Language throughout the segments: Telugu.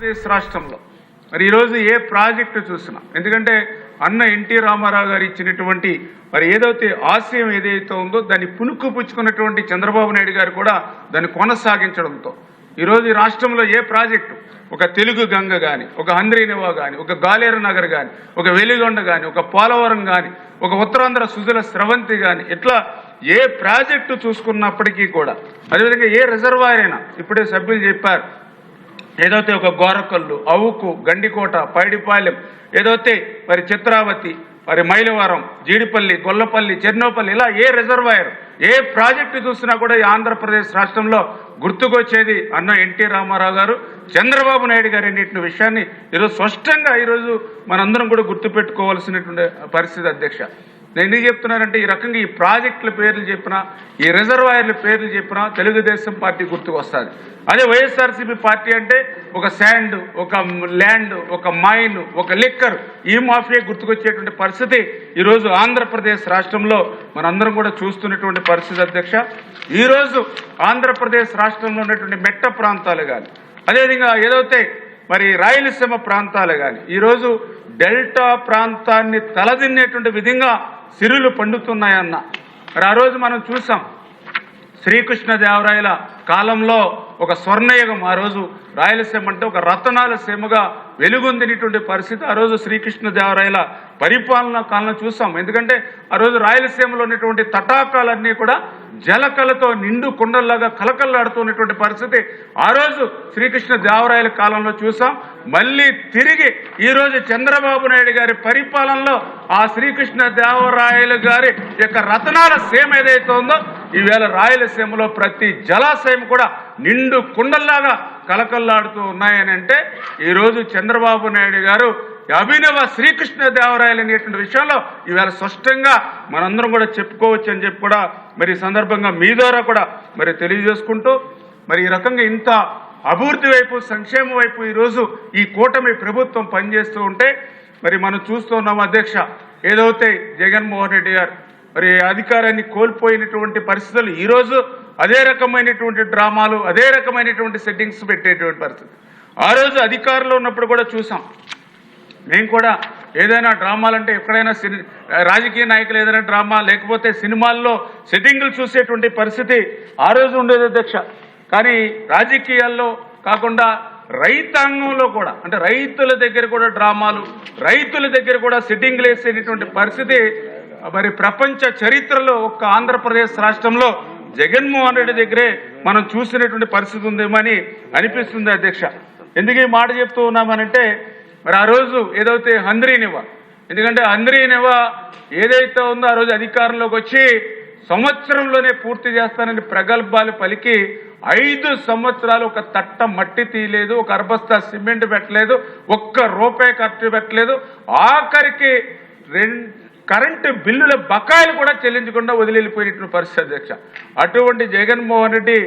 ఆంధ్రప్రదేశ్ రాష్ట్రంలో. మరి ఈరోజు ఏ ప్రాజెక్టు చూసినా ఎందుకంటే అన్న ఎన్టీ రామారావు గారు ఇచ్చినటువంటి మరి ఏదైతే ఆశయం ఏదైతే ఉందో దాన్ని పుణుక్కు పుచ్చుకున్నటువంటి చంద్రబాబు నాయుడు గారు కూడా దాన్ని కొనసాగించడంతో. ఈరోజు ఈ రాష్ట్రంలో ఏ ప్రాజెక్టు? ఒక తెలుగు గంగ కానీ ఒక హంద్రీనివా కానీ ఒక గాలేరు నగర్ కానీ ఒక వెలిగొండ కానీ ఒక పోలవరం కానీ ఒక ఉత్తరాంధ్ర సుజల స్రవంతి కానీ ఇట్లా ఏ ప్రాజెక్టు చూసుకున్నప్పటికీ కూడా అదేవిధంగా ఏ రిజర్వాయర్ అయినా ఇప్పుడే సభ్యులు చెప్పారు ఏదైతే ఒక గోరకల్లు అవుకు గండికోట పైడిపాలెం ఏదైతే మరి చిత్రావతి మరి మైలవరం జీడిపల్లి గొల్లపల్లి చెర్నోపల్లి ఇలా ఏ రిజర్వాయర్ ఏ ప్రాజెక్టు చూసినా కూడా ఈ ఆంధ్రప్రదేశ్ రాష్ట్రంలో గుర్తుకొచ్చేది అన్న ఎన్టీ రామారావు గారు చంద్రబాబు నాయుడు గారు అన్నింటి విషయాన్ని ఈరోజు స్పష్టంగా ఈరోజు మనందరం కూడా గుర్తుపెట్టుకోవాల్సినటువంటి పరిస్థితి అధ్యక్ష. నేను ఎందుకు చెప్తున్నానంటే ఈ రకంగా ఈ ప్రాజెక్టుల పేర్లు చెప్పినా ఈ రిజర్వాయర్ల పేర్లు చెప్పినా తెలుగుదేశం పార్టీ గుర్తుకు వస్తుంది. అదే వైఎస్ఆర్సీపీ పార్టీ అంటే ఒక శాండ్ ఒక ల్యాండ్ ఒక మైన్ ఒక లిక్కర్ ఈ మాఫియా గుర్తుకొచ్చేటువంటి పరిస్థితి ఈరోజు ఆంధ్రప్రదేశ్ రాష్ట్రంలో మనందరం కూడా చూస్తున్నటువంటి పరిస్థితి అధ్యక్ష. ఈరోజు ఆంధ్రప్రదేశ్ రాష్ట్రంలో ఉన్నటువంటి మెట్ట ప్రాంతాలు కానీ అదేవిధంగా ఏదైతే మరి రాయలసీమ ప్రాంతాలు కానీ ఈరోజు డెల్టా ప్రాంతాన్ని తలదిన్నేటువంటి విధంగా సిరులు పండుతున్నాయన్న. మరి ఆ రోజు మనం చూసాం శ్రీకృష్ణదేవరాయల కాలంలో ఒక స్వర్ణయుగం. ఆ రోజు రాయలసీమ అంటే ఒక రతనాల సీమగా వెలుగొందినటువంటి పరిస్థితి ఆ రోజు శ్రీకృష్ణదేవరాయల పరిపాలన కాలంలో చూసాం ఎందుకంటే ఆ రోజు రాయలసీమలో ఉన్నటువంటి తటాకాలన్నీ కూడా జలకలతో నిండు కుండల్లాగా కలకల్లాడుతున్నటువంటి పరిస్థితి ఆ రోజు శ్రీకృష్ణ దేవరాయల కాలంలో చూసాం. మళ్ళీ తిరిగి ఈరోజు చంద్రబాబు నాయుడు గారి పరిపాలనలో ఆ శ్రీకృష్ణ దేవరాయలు గారి యొక్క రతనాల సీమ ఏదైతే ఉందో ఈవేళ రాయలసీమలో ప్రతి జలాశయం కూడా నిండు కుండల్లాగా కలకల్లాడుతూ ఉన్నాయని అంటే ఈరోజు చంద్రబాబు నాయుడు గారు అభినవ శ్రీకృష్ణ దేవరాయలు అనేటువంటి విషయంలో ఈవేళ స్పష్టంగా మనందరం కూడా చెప్పుకోవచ్చు అని చెప్పి కూడా మరి సందర్భంగా మీ ద్వారా కూడా మరి తెలియజేసుకుంటూ మరి ఈ రకంగా ఇంత అభివృద్ధి వైపు సంక్షేమం వైపు ఈరోజు ఈ కూటమి ప్రభుత్వం పనిచేస్తూ ఉంటే మరి మనం చూస్తున్నాం అధ్యక్ష ఏదైతే జగన్మోహన్ రెడ్డి గారు మరి అధికారాన్ని కోల్పోయినటువంటి పరిస్థితులు ఈరోజు అదే రకమైనటువంటి డ్రామాలు అదే రకమైనటువంటి సెట్టింగ్స్ పెట్టేటువంటి పరిస్థితి. ఆ రోజు అధికారంలో ఉన్నప్పుడు కూడా చూసాం. మేము కూడా ఏదైనా డ్రామాలంటే ఎక్కడైనా సిని రాజకీయ నాయకులు ఏదైనా డ్రామా లేకపోతే సినిమాల్లో సెట్టింగులు చూసేటువంటి పరిస్థితి ఆ రోజు ఉండేది అధ్యక్ష. కానీ రాజకీయాల్లో కాకుండా రైతాంగంలో కూడా అంటే రైతుల దగ్గర కూడా డ్రామాలు రైతుల దగ్గర కూడా సెట్టింగ్లు వేసేటటువంటి పరిస్థితి మరి ప్రపంచ చరిత్రలో ఒక్క ఆంధ్రప్రదేశ్ రాష్ట్రంలో జగన్మోహన్ రెడ్డి దగ్గరే మనం చూసినటువంటి పరిస్థితి ఉందేమని అనిపిస్తుంది అధ్యక్ష. ఎందుకు ఈ మాట చెప్తూ ఉన్నామనంటే మరి ఆ రోజు ఏదైతే హంద్రీనివ ఎందుకంటే హంద్రీనివ ఏదైతే ఉందో ఆ రోజు అధికారంలోకి వచ్చి సంవత్సరంలోనే పూర్తి చేస్తానని ప్రగల్భాలు పలికి ఐదు సంవత్సరాలు ఒక తట్ట మట్టి తీయలేదు ఒక అర్బస్తా సిమెంట్ పెట్టలేదు ఒక్క రూపాయి ఖర్చు పెట్టలేదు. ఆఖరికి రెండు కరెంటు బిల్లుల బకాయిలు కూడా చెల్లించకుండా వదిలిపోయిన పరిస్థితి అధ్యక్ష. అటువంటి జగన్మోహన్ రెడ్డి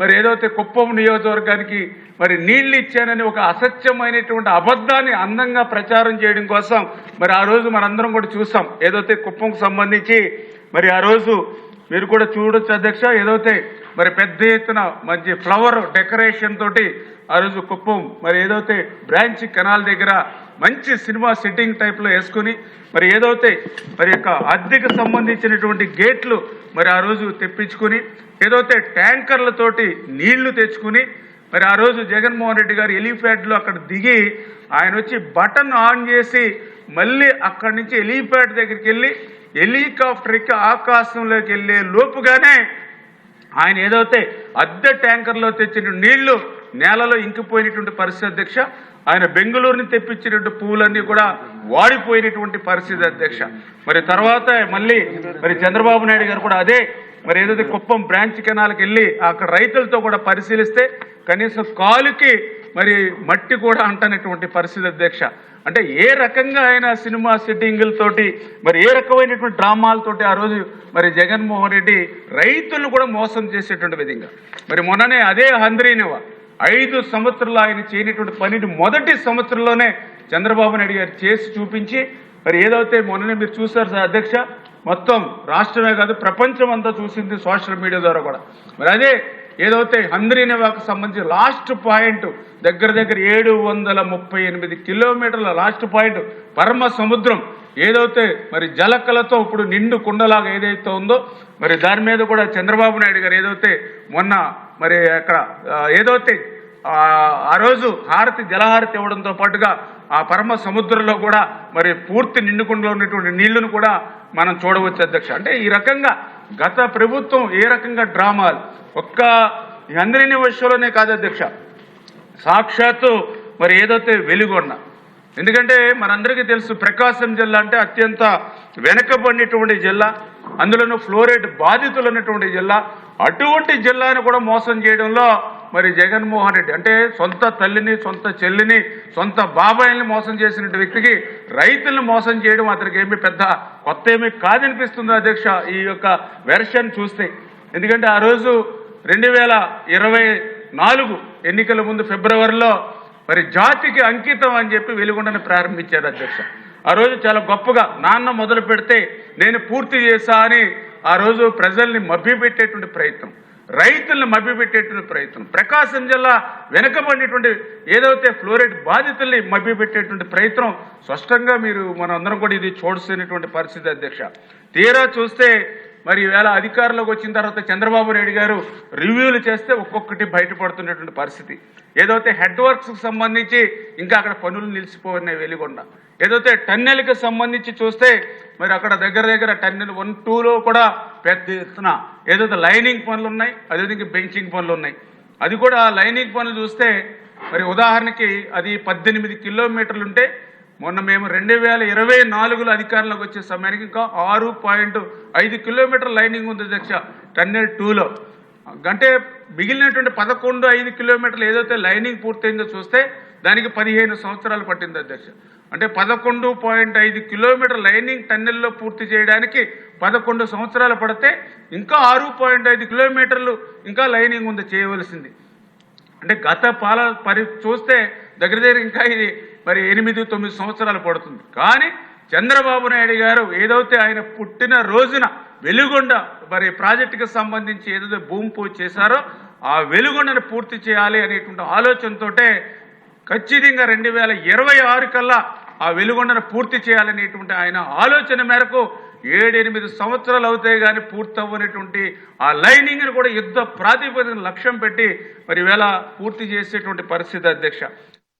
మరి ఏదైతే కుప్పం నియోజకవర్గానికి మరి నీళ్ళు ఇచ్చానని ఒక అసత్యమైనటువంటి అబద్ధాన్ని అందంగా ప్రచారం చేయడం కోసం మరి ఆ రోజు మనందరం కూడా చూసాం. ఏదైతే కుప్పంకు సంబంధించి మరి ఆ రోజు మీరు కూడా చూడొచ్చు అధ్యక్ష ఏదైతే మరి పెద్ద ఎత్తున మంచి ఫ్లవర్ డెకరేషన్ తోటి ఆ రోజు కుప్పం మరి ఏదైతే బ్రాంచ్ కెనాల్ దగ్గర మంచి సినిమా సెట్టింగ్ టైప్లో వేసుకుని మరి ఏదైతే మరి యొక్క అద్దెకు సంబంధించినటువంటి గేట్లు మరి ఆ రోజు తెప్పించుకుని ఏదైతే ట్యాంకర్లతోటి నీళ్ళు తెచ్చుకుని మరి ఆ రోజు జగన్మోహన్ రెడ్డి గారు ఎలిఫ్యాడ్లో అక్కడ దిగి ఆయన వచ్చి బటన్ ఆన్ చేసి మళ్ళీ అక్కడి నుంచి ఎలిఫ్యాడ్ దగ్గరికి వెళ్ళి హెలికాప్టర్ ఎక్కి ఆకాశంలోకి వెళ్ళే లోపుగానే ఆయన ఏదైతే అద్దె ట్యాంకర్లో తెచ్చిన నీళ్ళు నేలలో ఇంకిపోయినటువంటి పరిస్థితి అధ్యక్ష. ఆయన బెంగళూరుని తెప్పించినటువంటి పువ్వులన్నీ కూడా వాడిపోయినటువంటి పరిస్థితి అధ్యక్ష. మరి తర్వాత మళ్ళీ మరి చంద్రబాబు నాయుడు గారు కూడా అదే మరి ఏదైతే కుప్పం బ్రాంచ్ కెనాల్కి వెళ్ళి అక్కడ రైతులతో కూడా పరిశీలిస్తే కనీసం కాలుకి మరి మట్టి కూడా అంటనటువంటి పరిస్థితి అధ్యక్ష. అంటే ఏ రకంగా ఆయన సినిమా సెట్టింగులతోటి మరి ఏ రకమైనటువంటి డ్రామాలతోటి ఆ రోజు మరి జగన్మోహన్ రెడ్డి రైతులను కూడా మోసం చేసేటువంటి విధంగా. మరి మొన్ననే అదే హంద్రీనివా ఐదు సంవత్సరాలు ఆయన చేయనటువంటి పనిని మొదటి సంవత్సరంలోనే చంద్రబాబు నాయుడు గారు చేసి చూపించి మరి ఏదైతే మొన్ననే మీరు చూసారు సార్ అధ్యక్ష మొత్తం రాష్ట్రమే కాదు ప్రపంచం అంతా చూసింది సోషల్ మీడియా ద్వారా కూడా. మరి అదే ఏదైతే హంద్రీనివాకు సంబంధించి లాస్ట్ పాయింట్ దగ్గర దగ్గర ఏడు వందల ముప్పై ఎనిమిది కిలోమీటర్ల లాస్ట్ పాయింట్ పరమ సముద్రం ఏదైతే మరి జలకలతో ఇప్పుడు నిండు కుండలాగా ఏదైతే ఉందో మరి దాని మీద కూడా చంద్రబాబు నాయుడు గారు ఏదైతే మొన్న మరి అక్కడ ఏదైతే ఆ రోజు హారతి జలహారతి ఇవ్వడంతో పాటుగా ఆ పరమ సముద్రంలో కూడా మరి పూర్తి నిండుకుండలో ఉన్నటువంటి నీళ్ళను కూడా మనం చూడవచ్చు అధ్యక్ష. అంటే ఈ రకంగా గత ప్రభుత్వం ఏ రకంగా డ్రామాలు? ఒక్క అందరిని అందరినీ విషయంలోనే కాదు అధ్యక్ష. సాక్షాత్తు మరి ఏదైతే వెలుగొన్న ఎందుకంటే మనందరికీ తెలుసు ప్రకాశం జిల్లా అంటే అత్యంత వెనకబడినటువంటి జిల్లా అందులోనూ ఫ్లోరైడ్ బాధితులు ఉన్నటువంటి జిల్లా అటువంటి జిల్లాను కూడా మోసం చేయడంలో మరి జగన్మోహన్ రెడ్డి అంటే సొంత తల్లిని సొంత చెల్లిని సొంత బాబాయిల్ని మోసం చేసిన వ్యక్తికి రైతులను మోసం చేయడం అతనికి ఏమి పెద్ద కొత్త ఏమి కాదనిపిస్తుంది అధ్యక్ష ఈ యొక్క వెర్షన్ చూస్తే. ఎందుకంటే ఆ రోజు రెండు వేల ఇరవై నాలుగు ఎన్నికల ముందు ఫిబ్రవరిలో మరి జాతికి అంకితం అని చెప్పి వెలుగుండని ప్రారంభించారు అధ్యక్ష. ఆ రోజు చాలా గొప్పగా నాన్న మొదలు పెడితే నేను పూర్తి చేశా అని ఆ రోజు ప్రజల్ని మభ్యపెట్టేటువంటి ప్రయత్నం. రైతుల్ని మభ్యపెట్టేటువంటి ప్రయత్నం. ప్రకాశం జిల్లా వెనుకబడినటువంటి ఏదైతే ఫ్లోరైడ్ బాధితుల్ని మభ్యపెట్టేటువంటి ప్రయత్నం స్పష్టంగా మీరు మనందరం కూడా ఇది చూడాల్సినటువంటి పరిస్థితి అధ్యక్ష. తీరా చూస్తే మరి ఈవేళ అధికారంలోకి వచ్చిన తర్వాత చంద్రబాబు నాయుడు గారు రివ్యూలు చేస్తే ఒక్కొక్కటి బయటపడుతున్నటువంటి పరిస్థితి. ఏదైతే హెడ్ వర్క్స్కి సంబంధించి ఇంకా అక్కడ పనులు నిలిచిపోయినాయి వెలిగొండ. ఏదైతే టన్నెల్కి సంబంధించి చూస్తే మరి అక్కడ దగ్గర దగ్గర టన్నెల్ వన్ టూలో కూడా పెద్ద ఎత్తున ఏదైతే లైనింగ్ పనులు ఉన్నాయి అదేవిధంగా బెంచింగ్ పనులు ఉన్నాయి. అది కూడా లైనింగ్ పనులు చూస్తే మరి ఉదాహరణకి అది పద్దెనిమిది కిలోమీటర్లు ఉంటే మొన్న మేము రెండు వేల ఇరవై నాలుగులో అధికారంలోకి వచ్చే సమయానికి ఇంకా ఆరు పాయింట్ ఐదు కిలోమీటర్ లైనింగ్ ఉంది అధ్యక్ష టన్నెల్ టూలో. అంటే మిగిలినటువంటి పదకొండు ఐదు కిలోమీటర్లు ఏదైతే లైనింగ్ పూర్తయిందో చూస్తే దానికి పదిహేను సంవత్సరాలు పట్టింది అధ్యక్ష. అంటే పదకొండు పాయింట్ ఐదు కిలోమీటర్ లైనింగ్ టన్నెల్లో పూర్తి చేయడానికి పదకొండు సంవత్సరాలు పడితే ఇంకా ఆరు పాయింట్ ఐదు కిలోమీటర్లు ఇంకా లైనింగ్ ఉంది చేయవలసింది. అంటే గత పాల పరి చూస్తే దగ్గర దగ్గర ఇంకా ఇది మరి ఎనిమిది తొమ్మిది సంవత్సరాలు పడుతుంది. కానీ చంద్రబాబు నాయుడు గారు ఏదైతే ఆయన పుట్టిన రోజున వెలుగొండ మరి ప్రాజెక్టుకి సంబంధించి ఏదైతే భూమి పూజ చేశారో ఆ వెలుగొండను పూర్తి చేయాలి అనేటువంటి ఆలోచనతోటే ఖచ్చితంగా రెండు వేల ఇరవై ఆరు కల్లా ఆ వెలుగొండను పూర్తి చేయాలనేటువంటి ఆయన ఆలోచన మేరకు ఏడెనిమిది సంవత్సరాలు అవుతాయి కానీ పూర్తవ్వనటువంటి ఆ లైనింగ్ని కూడా యుద్ధ ప్రాతిపదికన లక్ష్యం పెట్టి మరి వేళ పూర్తి చేసేటువంటి పరిస్థితి అధ్యక్ష.